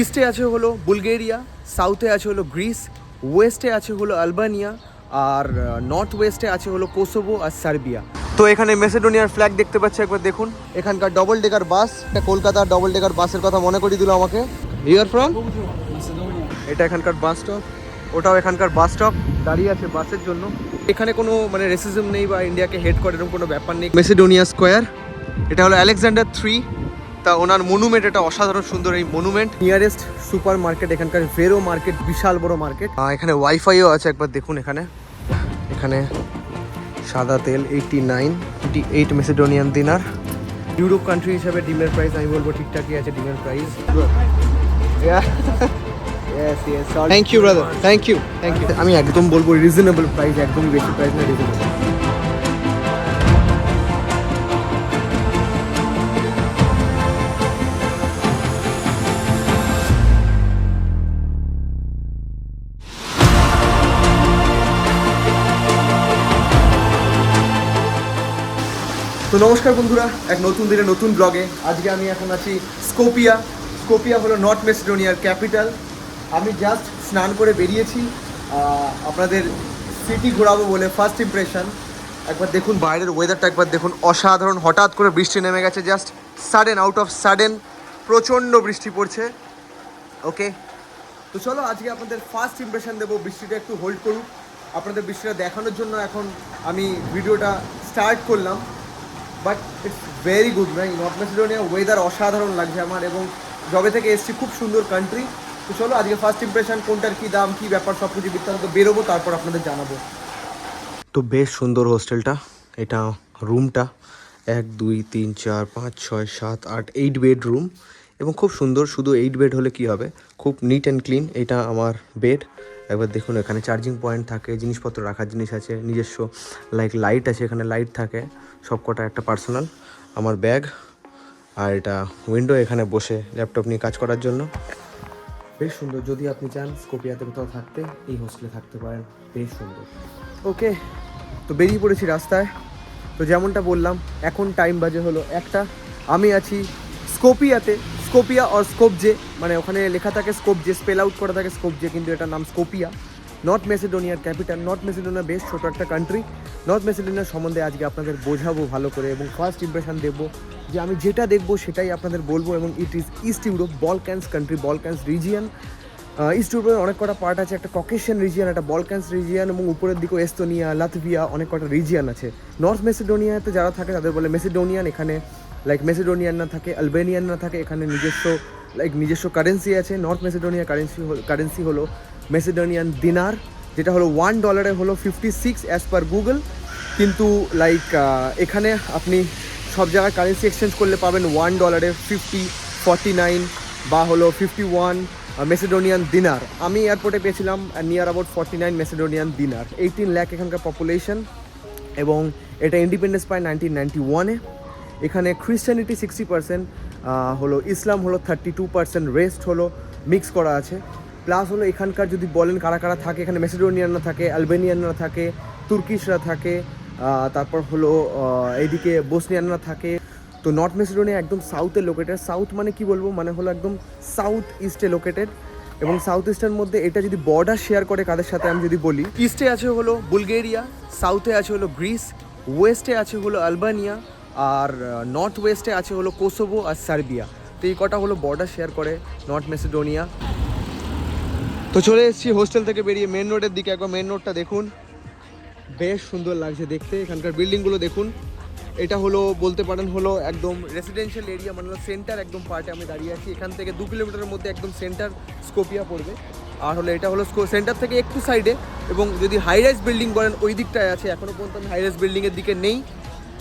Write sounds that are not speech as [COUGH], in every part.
ইস্টে আছে হলো বুলগেরিয়া সাউথে আছে হলো গ্রিস ওয়েস্টে আছে হলো আলবানিয়া আর নর্থ ওয়েস্টে আছে হলো কোসোভো আর সার্বিয়া তো এখানে মেসেডোনিয়ার ফ্ল্যাগ দেখতে পাচ্ছি একবার দেখুন। এখানকার ডবল ডেকার বাস এটা কলকাতার ডবল ডেকার বাসের কথা মনে করিয়ে দিল আমাকে। ইয়ার ফ্রম এটা এখানকার বাস স্টপ ওটাও এখানকার বাস স্টপ দাঁড়িয়ে আছে বাসের জন্য। এখানে কোনো মানে রেসিজম নেই বা ইন্ডিয়াকে হেড করে এরকম কোনো ব্যাপার নেই। মেসিডোনিয়া স্কোয়ার এটা হলো আলেকজান্ডার থ্রি তা ওনার মনুমেন্ট এটা অসাধারণ সুন্দর এই মনুমেন্ট নিয়ারেস্ট সুপার মার্কেট এখানকার ভেরো মার্কেট বিশাল বড় মার্কেট এখানে ওয়াইফাইও আছে একবার দেখুন এখানে। এখানে সাদা তেল eighty nine eight Macedonian dinar Europe country হিসাবে ডিমের প্রাইস আমি বলব ঠিকঠাকই আছে ডিমের price thank you brother thank you thank you আমি একদম বলব রিজনেবল প্রাইস একদমই বেশি প্রাইস না রিজনেবল তো নমস্কার বন্ধুরা, এক নতুন দিনে নতুন ব্লগে। আজকে আমি এখন আছি স্কোপিয়া। স্কোপিয়া হলো নর্থ মেসিডোনিয়ার ক্যাপিটাল। আমি জাস্ট স্নান করে বেরিয়েছি। আপনাদের সিটি ঘোরাবো বলে ফার্স্ট ইমপ্রেশন একবার দেখুন বাইরের ওয়েদারটা একবার দেখুন অসাধারণ। হঠাৎ করে বৃষ্টি নেমে গেছে just sudden out of sudden প্রচণ্ড বৃষ্টি পড়ছে। ওকে তো চলো আজকে আপনাদের ফার্স্ট ইমপ্রেশন দেবো, বৃষ্টিটা একটু হোল্ড করুক। আপনাদের বৃষ্টিটা দেখানোর জন্য এখন আমি ভিডিওটা স্টার্ট করলাম। বাট ইটস ভেরি গুড ভাই নর্থ মেসিডোনিয়া ওয়েদার অসাধারণ লাগছে আমার এবং জবে থেকে এসছি খুব সুন্দর কান্ট্রি তো চলো, আজকে ফার্স্ট ইমপ্রেশন কোনটার কী দাম, কী ব্যাপার সব কিছু বৃত্তান্ত বেরোবো, তারপর আপনাদের জানাব। তো বেশ সুন্দর হোস্টেলটা, এটা রুমটা। এক, দুই, তিন, চার, পাঁচ, ছয়, সাত, আট এইট বেড রুম এবং খুব সুন্দর, শুধু এইট বেড হলে কি হবে? খুব নিট অ্যান্ড ক্লিন এটা আমার বেড একবার দেখুন, এখানে চার্জিং পয়েন্ট থাকে, জিনিসপত্র রাখার জিনিস আছে, নিজস্ব লাইক লাইট আছে, এখানে লাইট থাকে। সব কটা একটা পার্সোনাল, আমার ব্যাগ আর এটা উইন্ডো এখানে বসে ল্যাপটপ নিয়ে কাজ করার জন্য। বেশ সুন্দর, যদি আপনি চান স্কোপিয়াতে কোথাও থাকতে, এই হোস্টেলে থাকতে পারেন, বেশ সুন্দর। ওকে তো বেরিয়ে পড়েছি রাস্তায়। তো যেমনটা বললাম, এখন টাইম বাজে হলো একটা। আমি আছি স্কোপিয়াতে স্কোপিয়া অর স্কোপজে মানে ওখানে লেখা থাকে স্কোপজে স্পেল আউট করা থাকে স্কোপজে কিন্তু এটার নাম স্কোপিয়া নর্থ মেসিডোনিয়ার ক্যাপিটাল নর্থ মেসিডোনিয়া বেশ ছোটো একটা কান্ট্রি নর্থ মেসিডোনিয়ার সম্বন্ধে আজকে আপনাদের বোঝাবো ভালো করে এবং ফার্স্ট ইমপ্রেশন দেবো যে আমি যেটা দেখব সেটাই আপনাদের বলব এবং it is East Europe Balkans country Balkans region East ইউরোপের অনেক কটা পার্ট আছে, একটা ককেশিয়ান রিজিয়ান একটা বলক্যান্স রিজিয়ান এবং উপরের দিকেও এস্তোনিয়া লাতভিয়া অনেক কটা রিজিয়ান আছে। নর্থ মেসিডোনিয়াতে যারা থাকে তাদের বলে মেসিডোনিয়ান এখানে লাইক মেসিডোনিয়ান না থাকে আলবেনিয়ান না থাকে, এখানে নিজস্ব লাইক নিজস্ব কারেন্সি আছে। নর্থ মেসিডোনিয়া কারেন্সি কারেন্সি হলো মেসিডোনিয়ান দিনার যেটা হলো ওয়ান ডলারে হলো fifty six as per Google কিন্তু লাইক এখানে আপনি সব জায়গায় কারেন্সি এক্সচেঞ্জ করলে পাবেন ওয়ান ডলারে ফিফটি ফর্টি নাইন বা হলো ফিফটি ওয়ান মেসিডোনিয়ান দিনার আমি এয়ারপোর্টে পেয়েছিলাম near about forty nine Macedonian dinar eighteen lakh এখানকার পপুলেশন এবং এটা ইন্ডিপেন্ডেন্স পায় নাইনটিন নাইনটি ওয়ানে এখানে খ্রিস্টানিটি সিক্সটি পার্সেন্ট হলো ইসলাম হলো থার্টি টু পার্সেন্ট রেস্ট হলো মিক্স করা আছে। প্লাস হলো এখানকার যদি বলেন কারা কারা থাকে, এখানে মেসিডোনিয়ানরা থাকে, আলবেনিয়ানরা থাকে, তুর্কিশরা থাকে তারপর হলো এইদিকে বসনিয়ানরা থাকে। তো নর্থ মেসিডোনিয়া একদম সাউথে লোকেটেড সাউথ মানে কি বলব? মানে হলো একদম সাউথ ইস্টে লোকেটেড এবং সাউথ ইস্টের মধ্যে এটা যদি বর্ডার শেয়ার করে কাদের সাথে আমি যদি বলি ইস্টে আছে হলো বুলগেরিয়া সাউথে আছে হলো গ্রিস ওয়েস্টে আছে হলো আলবানিয়া, আর নর্থ ওয়েস্টে আছে হলো কোসোভো আর সার্বিয়া। তো এই কটা হলো বর্ডার শেয়ার করে নর্থ মেসিডোনিয়া। তো চলে এসেছি হোস্টেল থেকে বেরিয়ে মেন রোডের দিকে। একবার মেন রোডটা দেখুন। বেশ সুন্দর লাগছে দেখতে। এখানকার বিল্ডিংগুলো দেখুন। এটা হলো, বলতে পারেন হলো একদম রেসিডেন্সিয়াল এরিয়া মানে সেন্টার একদম পার্টে আমি দাঁড়িয়ে আছি। এখান থেকে দু কিলোমিটারের মধ্যে একদম সেন্টার স্কোপিয়া পড়বে। আর হলো এটা হলো সেন্টার থেকে একটু সাইডে এবং যদি হাই রাইজ বিল্ডিং বলেন, ওই দিকটায় আছে। এখনও পর্যন্ত আমি হাই রাইজ বিল্ডিংয়ের দিকে নেই।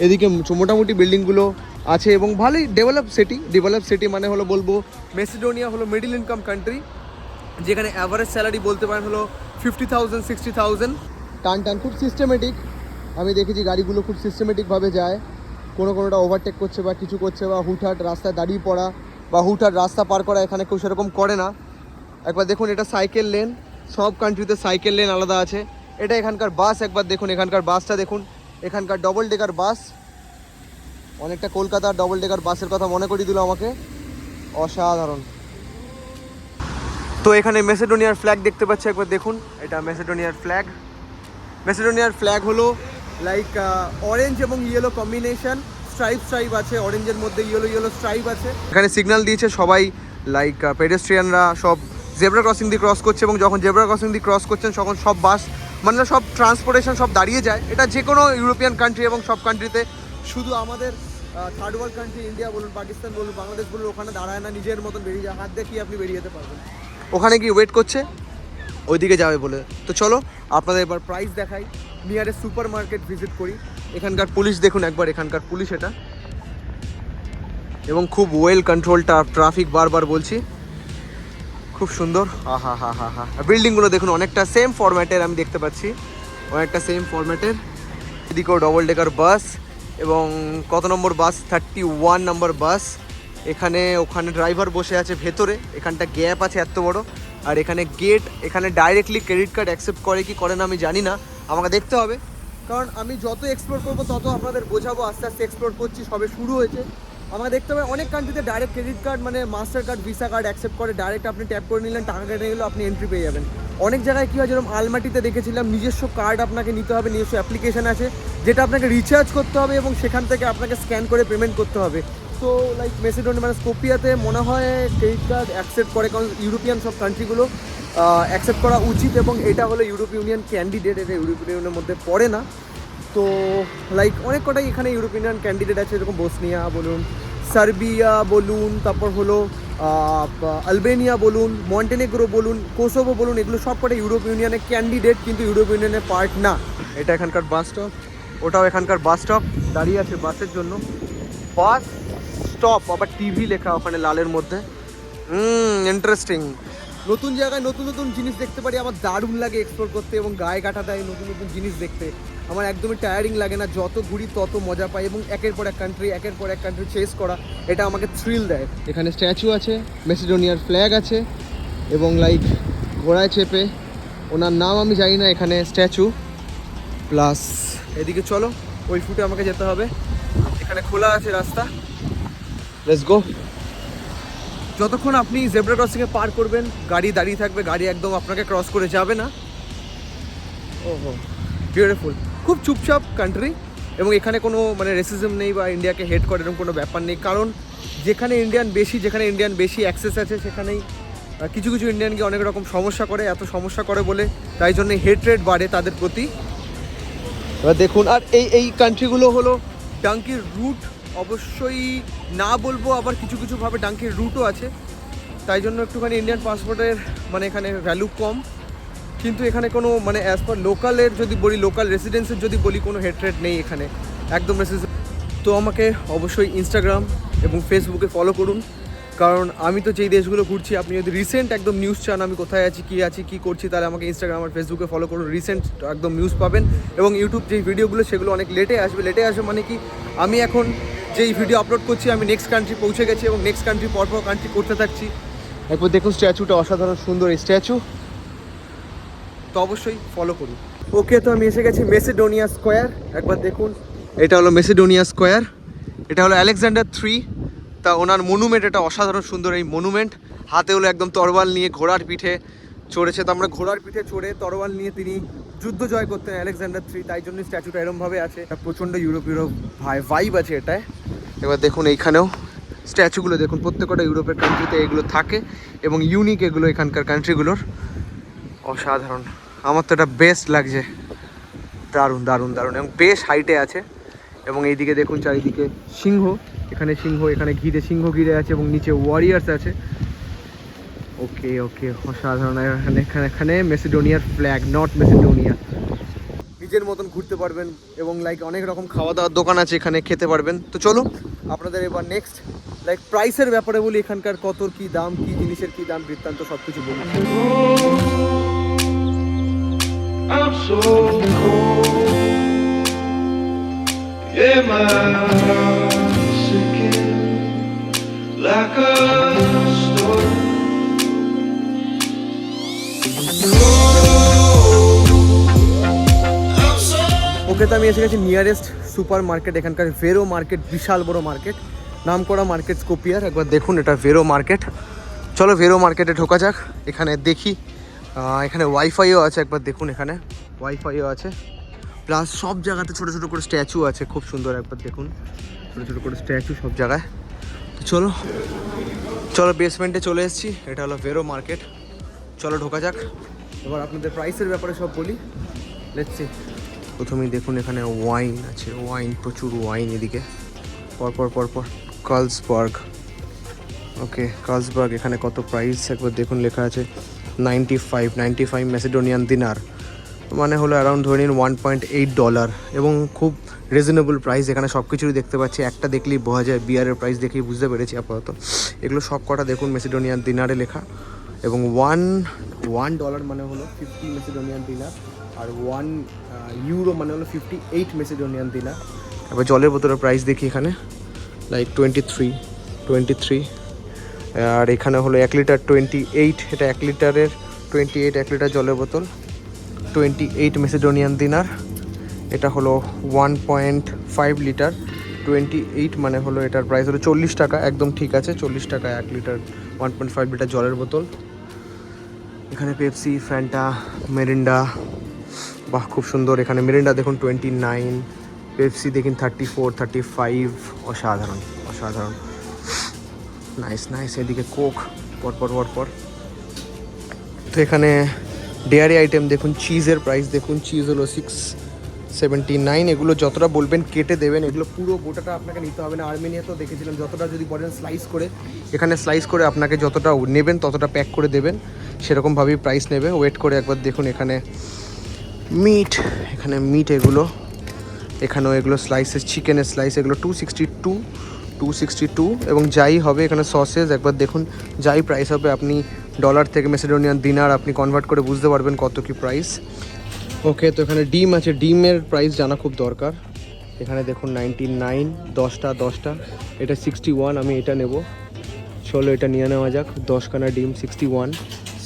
এদিকে মোটামুটি বিল্ডিংগুলো আছে এবং ভালোই ডেভেলপ সিটি ডেভেলপ সিটি মানে হলো বলব মেসিডোনিয়া হলো মিডিল ইনকাম কান্ট্রি যেখানে অ্যাভারেজ স্যালারি বলতে পারেন হলো ফিফটি থাউজেন্ড সিক্সটি থাউজেন্ড টান টান, খুব সিস্টেমেটিক আমি দেখেছি গাড়িগুলো খুব সিস্টেমেটিকভাবে যায়। কোনো কোনোটা ওভারটেক করছে বা কিছু করছে বা হুটহাট রাস্তায় দাঁড়িয়ে পড়া বা হুটহাট রাস্তা পার করা এখানে কেউ সেরকম করে না। একবার দেখুন এটা সাইকেল লেন সব কান্ট্রিতে সাইকেল লেন আলাদা আছে। এটা এখানকার বাস একবার দেখুন এখানকার বাসটা দেখুন। এখানকার ডবল ডেকার বাস অনেকটা কলকাতার ডবল ডেকার বাসের কথা মনে করিয়ে দিল আমাকে। অসাধারণ। তো এখানে মেসেডোনিয়ার ফ্ল্যাগ দেখতে পাচ্ছি, একবার দেখুন। এটা মেসেডোনিয়ার ফ্ল্যাগ মেসেডোনিয়ার ফ্ল্যাগ হলো লাইক অরেঞ্জ এবং ইয়েলো কম্বিনেশন স্ট্রাইপ স্ট্রাইপ আছে অরেঞ্জের মধ্যে ইয়েলো ইয়েলো স্ট্রাইপ আছে। এখানে সিগন্যাল দিয়েছে সবাই লাইক পেডেস্ট্রিয়ানরা সব জেব্রা ক্রসিং দিয়ে ক্রস করছে এবং যখন জেব্রা ক্রসিং দিয়ে ক্রস করছেন, তখন সব বাস মানে সব ট্রান্সপোর্টেশন সব দাঁড়িয়ে যায়। এটা যে কোনো ইউরোপিয়ান কান্ট্রি এবং সব কান্ট্রিতে শুধু আমাদের থার্ড ওয়ার্ল্ড কান্ট্রি ইন্ডিয়া বলুন পাকিস্তান বলুন বাংলাদেশ বলুন, ওখানে দাঁড়ায় না, নিজের মতন বেরিয়ে যায়। হাত দেখিয়ে আপনি বেরিয়ে যেতে পারবেন? ওখানে গিয়ে ওয়েট করছে, ওইদিকে যাবে বলে। তো চলো, আপনাদের এবার প্রাইস দেখাই। নিয়ারেস্ট সুপার মার্কেট ভিজিট করি। এখানকার পুলিশ দেখুন একবার, এখানকার পুলিশ এটা। এবং খুব ওয়েল কন্ট্রোলটা ট্রাফিক বারবার বলছি। খুব সুন্দর। হা হা হা হা। বিল্ডিংগুলো দেখুন, অনেকটা সেম ফরম্যাটের আমি দেখতে পাচ্ছি। অনেকটা সেম ফরম্যাটের এদিকেও ডবল ডেকার বাস এবং কত নম্বর বাস থার্টি ওয়ান নম্বর বাস এখানে ওখানে ড্রাইভার বসে আছে ভেতরে, এখানটা গ্যাপ আছে এত বড়, আর এখানে গেট এখানে ডাইরেক্টলি ক্রেডিট কার্ড অ্যাকসেপ্ট করে কি করে না আমি জানি না, আমাকে দেখতে হবে। কারণ আমি যত এক্সপ্লোর করব, তত আপনাদের বোঝাবো, আস্তে আস্তে এক্সপ্লোর করছি, সবে শুরু হয়েছে। আমাকে দেখতে হবে, অনেক কান্ট্রিতে ডাইরেক্ট ক্রেডিট কার্ড মানে master card visa card accept করে ডাইরেক্ট আপনি ট্যাপ করে নিলেন, টাকা কেটে গেলেও আপনি এন্ট্রি পেয়ে যাবেন। অনেক জায়গায় কী হয়, যেরকম আলমাটিতে দেখেছিলাম, নিজস্ব কার্ড আপনাকে নিতে হবে, নিজস্ব অ্যাপ্লিকেশন আছে, যেটা আপনাকে রিচার্জ করতে হবে এবং সেখান থেকে আপনাকে স্ক্যান করে পেমেন্ট করতে হবে। তো লাইক মেসিডোন মানে স্কোপিয়াতে মনে হয় ক্রেডিট কার্ড অ্যাকসেপ্ট করে, কারণ ইউরোপিয়ান সব কান্ট্রিগুলো অ্যাকসেপ্ট করা উচিত এবং এটা হলো ইউরোপ ইউনিয়ন ক্যান্ডিডেট এটা ইউরোপিয়ান ইউনিয়নের মধ্যে পড়ে না। তো লাইক অনেক কটাই এখানে ইউরোপিয়ান ক্যান্ডিডেট আছে, যেরকম বসনিয়া বলুন সার্বিয়া বলুন, তারপর হলো আলবেনিয়া বলুন মন্টেনেগ্রো বলুন কোসোভো বলুন, এগুলো সব কটা ইউরোপ ইউনিয়নের ক্যান্ডিডেট কিন্তু ইউরোপ ইউনিয়নের পার্ট না। এটা এখানকার বাস স্টপ ওটাও এখানকার বাস স্টপ দাঁড়িয়ে আছে বাসের জন্য। বাস স্টপ আবার টিভি লেখা ওখানে লালের মধ্যে। হুম ইন্টারেস্টিং নতুন জায়গায় নতুন নতুন জিনিস দেখতে পারি আমার দারুণ লাগে এক্সপ্লোর করতে এবং গায়ে কাটা দেয় নতুন নতুন জিনিস দেখতে। আমার একদমই টায়ারিং লাগে না যত ঘুরি তত মজা পাই এবং একের পর এক কান্ট্রি একের পর এক কান্ট্রি চেস করা এটা আমাকে থ্রিল দেয়। এখানে স্ট্যাচু আছে মেসিডোনিয়ার ফ্ল্যাগ আছে এবং লাইক ঘোড়ায় চেপে ওনার নাম আমি জানি না এখানে স্ট্যাচু প্লাস এদিকে চলো ওই ফুটে আমাকে যেতে হবে। এখানে খোলা আছে রাস্তা। লেটস গো যতক্ষণ আপনি জেব্রা ক্রসিংয়ে পার করবেন গাড়ি দাঁড়িয়ে থাকবে গাড়ি একদম আপনাকে ক্রস করে যাবে না। ওহো। বিউটিফুল খুব চুপচাপ কান্ট্রি এবং এখানে কোনো মানে রেসিজম নেই বা ইন্ডিয়াকে হেড করে এরকম কোনো ব্যাপার নেই। কারণ যেখানে ইন্ডিয়ান বেশি যেখানে ইন্ডিয়ান বেশি অ্যাক্সেস আছে সেখানেই কিছু কিছু ইন্ডিয়ানকে অনেক রকম সমস্যা করে এত সমস্যা করে বলে তাই জন্য হেড রেট বাড়ে তাদের প্রতি। এবার দেখুন আর এই এই কান্ট্রিগুলো হলো ডাঙ্কির রুট অবশ্যই না বলব, আবার কিছু কিছুভাবে ডাঙ্কির রুটও আছে। তাই জন্য একটুখানি ইন্ডিয়ান পাসপোর্টের মানে এখানে ভ্যালু কম। কিন্তু এখানে কোনো মানে অ্যাজ পার লোকালের যদি বলি লোকাল রেসিডেন্সের যদি বলি, কোনো হেট্রেট নেই এখানে। একদম তো আমাকে অবশ্যই ইনস্টাগ্রাম এবং ফেসবুকে ফলো করুন। কারণ আমি তো যেই দেশগুলো ঘুরছি, আপনি যদি রিসেন্ট একদম নিউজ চান, আমি কোথায় আছি, কী আছি, কী করছি, তাহলে আমাকে ইনস্টাগ্রাম আর ফেসবুকে ফলো করুন। রিসেন্ট একদম নিউজ পাবেন। এবং ইউটিউব যেই ভিডিওগুলো সেগুলো অনেক লেটে আসবে। লেটে আসবে মানে কি, আমি এখন যেই ভিডিও আপলোড করছি আমি নেক্সট কান্ট্রি পৌঁছে গেছি এবং নেক্সট কান্ট্রি পরপর কান্ট্রি করতে থাকছি। একবার দেখুন স্ট্যাচুটা অসাধারণ সুন্দর এই স্ট্যাচু তো অবশ্যই ফলো করুন। ওকে তো আমি এসে গেছি মেসিডোনিয়া স্কোয়ার একবার দেখুন এটা হলো মেসিডোনিয়া স্কোয়ার এটা হলো আলেকজান্ডার থ্রি তা ওনার মনুমেন্ট এটা অসাধারণ সুন্দর এই মনুমেন্ট হাতে হলো একদম তরোয়াল নিয়ে ঘোড়ার পিঠে। চড়েছে, তো আমরা ঘোড়ার পিঠে চড়ে তরোয়াল নিয়ে তিনি যুদ্ধ জয় করতেন আলেকজান্ডার থ্রি তাই জন্য স্ট্যাচুটা এরমভাবে আছে। প্রচণ্ড ইউরোপ ইউরোপ ভাই ভাইব আছে এটায়। এবার দেখুন এইখানেও স্ট্যাচুগুলো দেখুন প্রত্যেকটা ইউরোপের কান্ট্রিতে এগুলো থাকে এবং ইউনিক এগুলো এখানকার কান্ট্রিগুলোর অসাধারণ। আমার তো এটা বেস্ট লাগছে। দারুণ দারুণ দারুণ এবং বেশ হাইটে আছে এবং এইদিকে দেখুন চারিদিকে সিংহ, এখানে সিংহ, এখানে ঘিরে সিংহ ঘিরে আছে এবং নিচে ওয়ারিয়ার্স আছে। ওকে ওকে অসাধারণ। এখানে এখানে এখানে মেসিডোনিয়ার ফ্ল্যাগ নট মেসিডোনিয়া নিজের মতন ঘুরতে পারবেন এবং লাইক অনেক রকম খাওয়া দাওয়ার দোকান আছে এখানে খেতে পারবেন। তো চলো আপনাদের এবার নেক্সট লাইক প্রাইসের ব্যাপারে বলি এখানকার কত কি দাম কি জিনিসের কি দাম বৃত্তান্ত সব কিছু বলি. Yeah, my ওকে তো আমি এসে গেছি নিয়ারেস্ট সুপার মার্কেট এখানকার ভেরো মার্কেট বিশাল বড় মার্কেট নাম করা মার্কেট স্কোপিয়ার একবার দেখুন এটা ভেরো মার্কেট চলো ভেরো মার্কেটে ঢোকা যাক, এখানে দেখি। এখানে ওয়াইফাইও আছে, একবার দেখুন এখানে। ওয়াইফাইও আছে। প্লাস সব জায়গাতে ছোটো ছোটো করে স্ট্যাচু আছে, খুব সুন্দর একবার দেখুন। ছোটো ছোটো করে স্ট্যাচু সব জায়গায়। চলো চলো বেসমেন্টে চলে এসেছি, এটা হলো ভেরো মার্কেট চলো ঢোকা যাক। এবার আপনাদের প্রাইসের ব্যাপারে সব বলি। লেটসি প্রথমেই দেখুন এখানে ওয়াইন আছে ওয়াইন প্রচুর ওয়াইন এদিকে। পরপর পরপর কার্লসবার্গ ওকে কার্লসবার্গ এখানে কত প্রাইস একবার দেখুন লেখা আছে ninety five ninety five Macedonian dinar মানে হলো অ্যারাউন্ড ধরে নিন ওয়ান পয়েন্ট এইট ডলার এবং খুব রিজনেবল প্রাইস এখানে সব কিছুই দেখতে পাচ্ছি। একটা দেখলেই বোঝা যায় বিয়ারের প্রাইস দেখেই বুঝতে পেরেছি আপাতত। এগুলো সব কটা দেখুন মেসিডোনিয়ান দিনারে লেখা। এবং ওয়ান ওয়ান ডলার মানে হলো ফিফটি মেসিডোনিয়ান দিনার আর ওয়ান ইউরো মানে হলো ফিফটি এইট মেসিডোনিয়ান দিনার এবার জলের বোতলের প্রাইস দেখি এখানে। Like twenty three twenty three আর এখানে হলো এক লিটার টোয়েন্টি এইট এটা এক লিটারের টোয়েন্টি এইট এক লিটার জলের বোতল। টোয়েন্টি এইট মেসিডোনিয়ান দিনার এটা হলো one point five litre twenty eight মানে হলো এটার প্রাইস হলো চল্লিশ টাকা, একদম ঠিক আছে, চল্লিশ টাকা এক litre one point five litre জলের বোতল। এখানে পেপসি ফ্যান্টা মেরিন্ডা বাহ, খুব সুন্দর। এখানে মেরিন্ডা দেখুন টোয়েন্টি নাইন পেপসি দেখুন থার্টি ফোর থার্টি ফাইভ অসাধারণ অসাধারণ। নাইস নাইস এদিকে কোক পরপর পরপর তো এখানে ডেয়ারি আইটেম দেখুন চিজের প্রাইস দেখুন চিজ হলো সিক্স সেভেন্টি নাইন এগুলো যতটা বলবেন, কেটে দেবেন। এগুলো পুরো গোটাটা আপনাকে নিতে হবে না। আর্মেনিয়া তো দেখেছিলাম, যতটা যদি বলেন স্লাইস করে, এখানে স্লাইস করে আপনাকে যতটা নেবেন, ততটা প্যাক করে দেবেন। সেরকমভাবেই প্রাইস নেবে। ওয়েট করে একবার দেখুন এখানে মিট এখানে মিট এগুলো, এখানেও এগুলো স্লাইসেস চিকেনের স্লাইস এগুলো two sixty two two sixty two এবং যাই হবে এখানে সসেস একবার দেখুন, যাই প্রাইস হবে, আপনি ডলার থেকে মেসিডোনিয়ান দিনার আপনি কনভার্ট করে বুঝতে পারবেন কত কি প্রাইস ওকে তো এখানে ডিম আছে, ডিমের প্রাইস জানা খুব দরকার। এখানে দেখুন নাইনটি নাইন দশটা দশটা, এটা সিক্সটি ওয়ান আমি এটা নেব। চলো এটা নিয়ে নেওয়া যাক, দশখানা ডিম সিক্সটি ওয়ান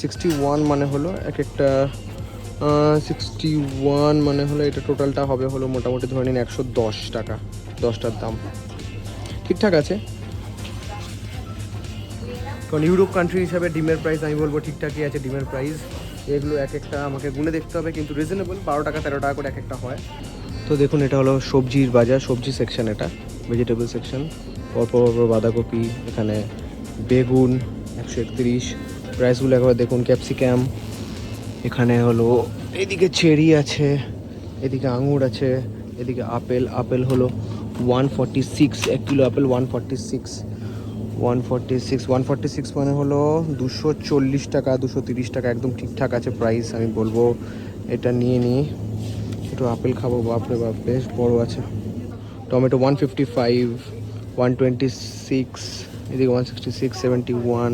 সিক্সটি ওয়ান মানে হলো এক একটা সিক্সটি ওয়ান মানে হলো এটা টোটালটা হবে হলো মোটামুটি ধরে নিন একশো দশ টাকা, দশটার দাম। ঠিকঠাক আছে? কারণ ইউরোপ কান্ট্রি হিসাবে ডিমের প্রাইস আমি বলব ঠিকঠাকই আছে ডিমের প্রাইস এগুলো এক একটা আমাকে গুনে দেখতে হবে, কিন্তু রিজনেবল বারো টাকা, তেরো টাকা করে এক একটা হয়। তো দেখুন, এটা হলো সবজির বাজার, সবজি সেকশন এটা ভেজিটেবল সেকশন পরপর পরপর বাঁধাকপি, এখানে বেগুন একশো একত্রিশ। প্রাইসগুলো একবার দেখুন ক্যাপসিকাম এখানে হলো এদিকে চেরি আছে, এদিকে আঙুর আছে, এদিকে আপেল আপেল হলো ওয়ান ফর্টি সিক্স এক kilo apple one forty six one forty six one forty six মানে হলো দুশো চল্লিশ টাকা, দুশো তিরিশ টাকা, একদম ঠিকঠাক আছে প্রাইস আমি বলব। এটা নিয়ে নিই একটু আপেল খাব, বাপরে বাপ, বেশ বড়ো আছে। Tomato one fifty five one twenty six এদিকে one sixty six seventy one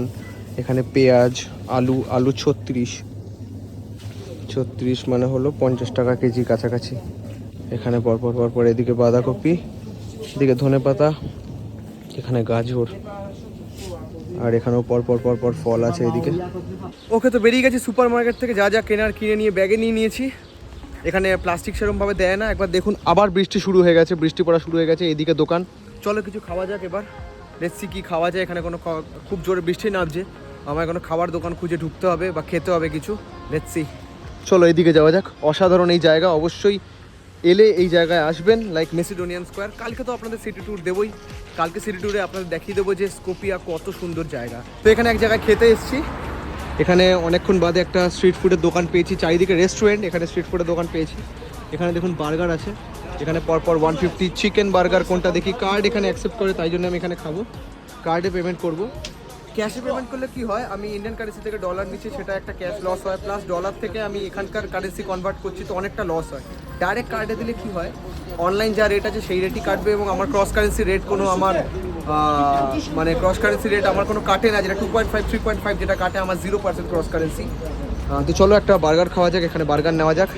এখানে পেঁয়াজ, আলু আলু ছত্রিশ। ছত্রিশ মানে হলো পঞ্চাশ টাকা কেজি কাছাকাছি। এখানে পরপর পরপর এদিকে বাঁধাকপি এদিকে ধনে পাতা এখানে গাজর আর এখানেও পরপর পরপর ফল আছে এদিকে। ওকে তো বেরিয়ে গেছি সুপার মার্কেট থেকে যা যা কেনার কিনে নিয়ে ব্যাগে নিয়ে নিয়েছি। এখানে প্লাস্টিক সেরকমভাবে দেয় না একবার দেখুন। আবার বৃষ্টি শুরু হয়ে গেছে বৃষ্টি পড়া শুরু হয়ে গেছে এদিকে দোকান। চলো কিছু খাওয়া যাক এবার। দেখছি কি খাওয়া যায় এখানে কোনো খুব জোরে বৃষ্টি নামছে। আমার কোনো খাবার দোকান খুঁজে ঢুকতে হবে বা খেতে হবে কিছু। দেখছি চলো এদিকে যাওয়া যাক। অসাধারণ এই জায়গা, অবশ্যই এলে এই জায়গায় আসবেন লাইক মেসিডোনিয়ান স্কোয়ার কালকে তো আপনাদের সিটি ট্যুর দেবোই। কালকে সিটি ট্যুরে আপনাদের দেখিয়ে দেবো যে স্কোপিয়া কত সুন্দর জায়গা। তো এখানে এক জায়গায় খেতে এসেছি। এখানে অনেকক্ষণ বাদে একটা স্ট্রিট ফুডের দোকান পেয়েছি। চারিদিকে রেস্টুরেন্ট এখানে স্ট্রিট ফুডের দোকান পেয়েছি। এখানে দেখুন বার্গার আছে। এখানে পরপর ওয়ান ফিফটি চিকেন বার্গার কোনটা দেখি? কার্ড এখানে অ্যাকসেপ্ট করে, তাই জন্য আমি এখানে খাব। কার্ডে পেমেন্ট করব। ক্যাশে পেমেন্ট করলে কি হয়? আমি ইন্ডিয়ান কারেন্সি থেকে ডলার নিচ্ছি সেটা একটা ক্যাশ লস হয় প্লাস ডলার থেকে আমি এখানকার কারেন্সি কনভার্ট করছি তো অনেকটা লস হয়। ডাইরেক্ট কার্ডে দিলে কি হয়? অনলাইন যা রেট আছে সেই রেটই কাটবে এবং আমার ক্রস কারেন্সি রেট কোনো আমার মানে ক্রস কারেন্সি রেট আমার কোনো কাটে না যেটা two point five three point five যেটা কাটে আমার জিরো পার্সেন্ট ক্রস কারেন্সি তো চলো একটা বার্গার খাওয়া যাক এখানে বার্গার নেওয়া যাক।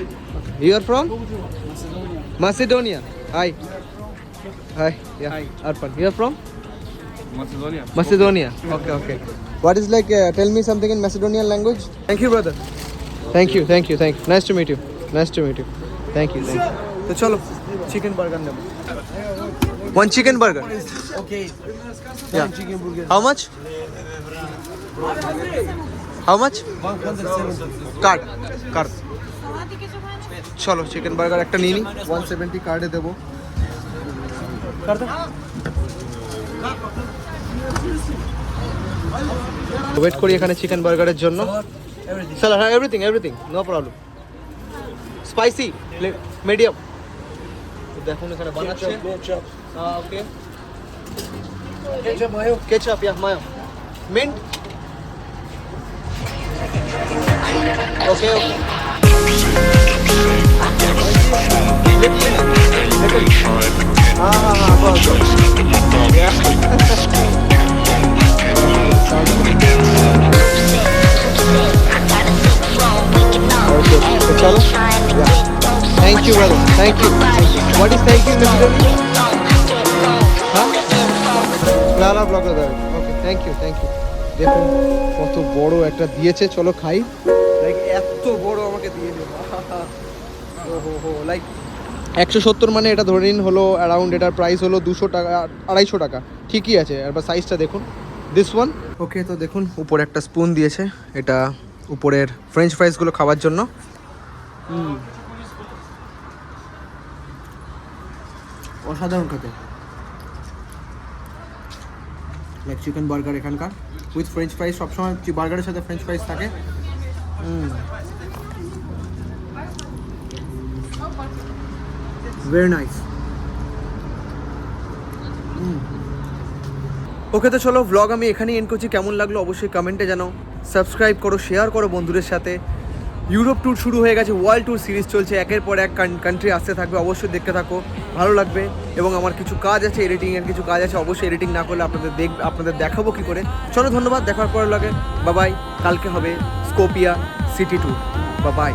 You are from Macedonia hi hi hi Arfan you are from Macedonia. Macedonia. Okay, okay. What is like? Uh, tell me something in Macedonian language. Thank you, brother. Thank you, thank you, thank you. Nice to meet you. Nice to meet you. Thank you, thank you. তো চলো chicken burger নেব one chicken burger Okay. Yeah. Chicken burger. How much how much card card চলো chicken burger একটা নিয়ে নিই one seventy কার্ডে দেবো wait করি এখানে চিকেন বার্গারের জন্য। স্যালাড হ্যাঁ everything everything no problem spicy medium দেখুন এখানে বানাচ্ছে। Okay ketchup yeah mayo mint okay okay Thank you, brother. Thank you. What is thank you, Mr. Lala ব্লগে দেবে okay thank you thank you দেখুন কত বড় একটা দিয়েছে চলো খাই। লাইক এত বড় আমাকে দিয়ে দিল। [LAUGHS] লাইক একশো সত্তর মানে এটা ধরে নিন হলো অ্যারাউন্ড এটার প্রাইস হলো দুশো টাকা আড়াইশো টাকা। ঠিকই আছে এবার সাইজটা দেখুন। দিস ওয়ান ওকে তো দেখুন উপরে একটা স্পুন দিয়েছে। এটা উপরের ফ্রেঞ্চ ফ্রাইসগুলো খাওয়ার জন্য। অসাধারণ খেতে। লাইক চিকেন বার্গার এখানকার। উইথ ফ্রেঞ্চ ফ্রাইস সবসময় বার্গারের সাথে ফ্রেঞ্চ ফ্রাইস থাকে। ভেরি নাইস ওকে তো চলো ভ্লগ আমি এখানেই এন্ড করছি। কেমন লাগল অবশ্যই কমেন্টে জানাও। সাবস্ক্রাইব করো শেয়ার করো বন্ধুদের সাথে। ইউরোপ ট্যুর শুরু হয়ে গেছে ওয়ার্ল্ড ট্যুর সিরিজ চলছে, একের পর এক কান্ট্রি আসতে থাকবে, অবশ্যই দেখতে থাকো, ভালো লাগবে। এবং আমার কিছু কাজ আছে এডিটিংয়ের কিছু কাজ আছে, অবশ্যই এডিটিং না করলে আপনাদের দেখ আপনাদের দেখাবো কী করে। চলো ধন্যবাদ, দেখার পর লাগে। বাবাই কালকে হবে স্কোপিয়া সিটি ট্যুর বাবাই